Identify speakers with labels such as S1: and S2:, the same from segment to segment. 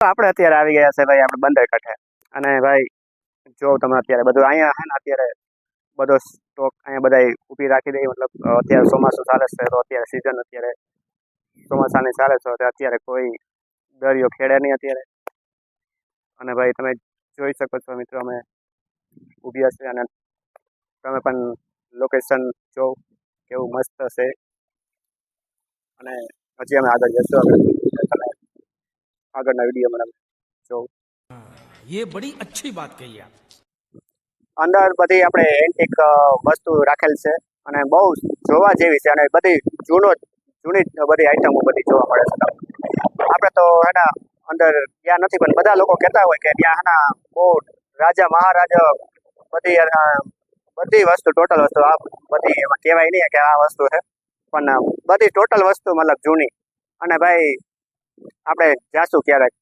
S1: આપણે અત્યારે આવી ગયા છે ભાઈ આપણે બંદર કાંઠે. અને ભાઈ, જો તમે અત્યારે બધું અહીંયા છે ને અત્યારે બધો સ્ટોક અહીંયા બધા ઊભી રાખી દઈ મતલબ અત્યારે ચોમાસું ચાલે છે તો અત્યારે સિઝન અત્યારે ચોમાસાની ચાલે છે અત્યારે કોઈ દરિયો ખેડે નહીં અત્યારે. અને ભાઈ, તમે જોઈ શકો છો મિત્રો, અમે ઊભી હશે અને તમે પણ લોકેશન જો કેવું મસ્ત છે. અને પછી અમે આગળ જશું તમે આગળના વિડીયોમાં તમે જો
S2: ये बड़ी अच्छी बात कही आप
S1: અંદર બધી આપણે એન્ટિક વસ્તુ રાખેલ છે અને બહુ જોવા જેવી છે અને બધી જૂનો જૂની જ બધી આઈટમો બધી જોવા મળે છે તમને. આપણે તો એના અંદર ત્યાં નથી પણ બધા લોકો કહેતા હોય કે ત્યાં એના બહુ રાજા મહારાજા બધી અ, બધી વસ્તુ ટોટલ વસ્તુ આ બધી એમાં કહેવાય નહીં કે આ વસ્તુ છે પણ બધી ટોટલ વસ્તુ મતલબ જૂની અને ભાઈ આપણે જાશું ક્યારેક.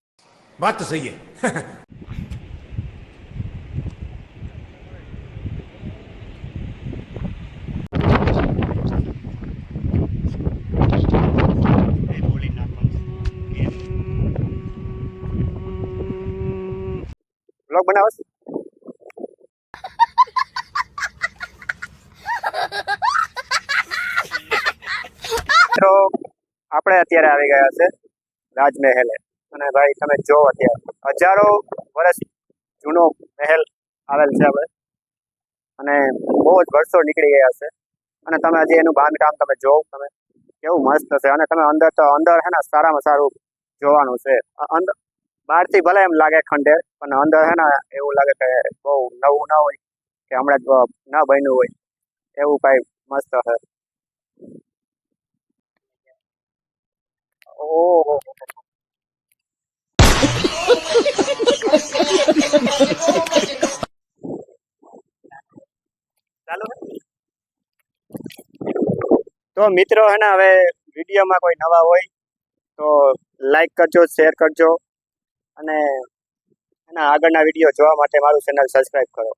S2: વાત તો સહી
S1: બ્લોગ બનાવો મિત્રો આપણે અત્યારે આવી ગયા છે. રાજમહેલે. અને ભાઈ, તમે જો અત્યારે. હજારો વર્ષ જૂનો મહેલ આવેલ છે હવે. અને બહુ જ વર્ષો નીકળી ગયા છે. અને તમે હજી એનું બાંધકામ તમે જોવો, તમે કેવું મસ્ત છે. અને તમે અંદર તો અંદર હે ને સારામાં સારું જોવાનું છે. અંદર બહારથી ભલે એમ લાગે ખંડેર, પણ અંદર હે ને એવું લાગે કે બહુ નવું ના હોય, કે હમણાં જ ના બન્યું હોય. એવું કઈ મસ્ત છે ઓહો. તો મિત્રો હે ને, હવે વિડીયોમાં કોઈ નવા હોય, તો લાઈક કરજો શેર કરજો, અને એના આગળના વીડિયો જોવા માટે મારું ચેનલ સબસ્ક્રાઈબ કરો.